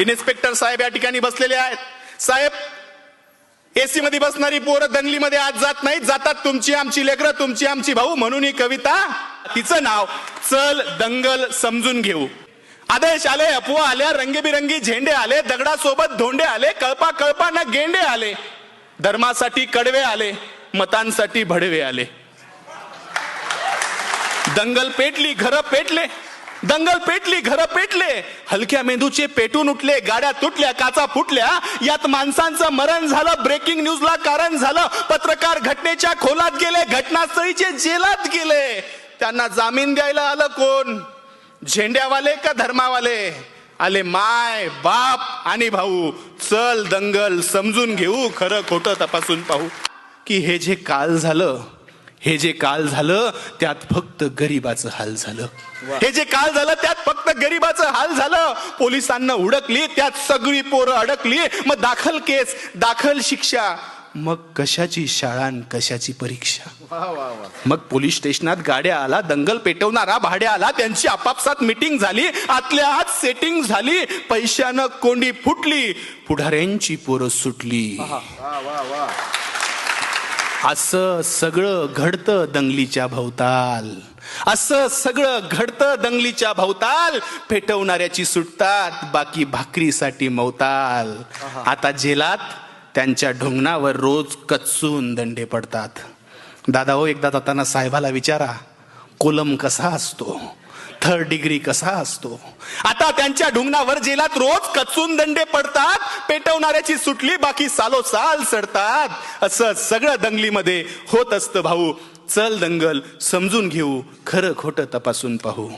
Inspector साहेब या ठिकाणी बसलेले आहेत. साहेब एसी मध्ये बसणारी पोरं दंगलीमध्ये आज जात नाहीत. जातात तुमची आमची लेकरं तुमची आमची भाऊ. म्हणून ही कविता तिचं नाव. चल दंगल समजून घेऊ. आदेश आले अफवा आल्या रंगीबिरंगी झेंडे आले दगडासोबत धोंडे आले कळपा कळपा ना गेंडे आले. धर्मासाठी कडवे आले मतांसाठी भडवे आले. दंगल पेटली घर पेटले. दंगल पेटली घर पेटले. हलक्या मेंदूचे पेटून उठले गाड्या तुटल्या काचा फुटल्या. यात माणसांचं मरण झालं ब्रेकिंग न्यूजला कारण झालं. पत्रकार घटनेच्या खोलात गेले घटनास्थळीचे जेलात गेले. त्यांना जामीन द्यायला आलं कोण? झेंड्यावाले का धर्मावाले? आले माय बाप आणि भाऊ चल दंगल समजून घेऊ खरं खोटं तपासून पाहू. की हे जे काल झालं हे जे काल झालं त्यात फक्त गरीबाचं हाल झालं. हे जे काल झालं त्यात फक्त गरीबाचं हाल झालं. पोलिसांना उडकली त्यात सगळी पोरं अडकली. मग दाखल केस दाखल शिक्षा. मग कशाची शाळा कशाची परीक्षा? मग पोलीस स्टेशनात गाड्या आला दंगल पेटवणारा भाड्या आला त्यांची आपापसात मिटिंग झाली आतल्या आत सेटिंग झाली पैशानं कोंडी फुटली पुढाऱ्यांची पोरं सुटली. असं सगळं घडतं दंगलीच्या भोवताल. असं सगळं घडतं दंगलीच्या भोवताल. पेटवणाऱ्याची सुटतात बाकी भाकरीसाठी मवताल. आता जेलात त्यांच्या ढुंगणावर रोज कचून दंडे पडतात. दादा हो एकदा जाताना साहेबाला विचारा कोलम कसा असतो? थर्ड डिग्री कसा असतो? आता त्यांच्या ढुंगणावर जेलात रोज कचून दंडे पडतात पेटवणाऱ्याची सुटली बाकी सालो साल सडतात. असं सगळं दंगलीमध्ये होत असतं भाऊ. चल दंगल समजून घेऊ खरं खोटं तपासून पाहू.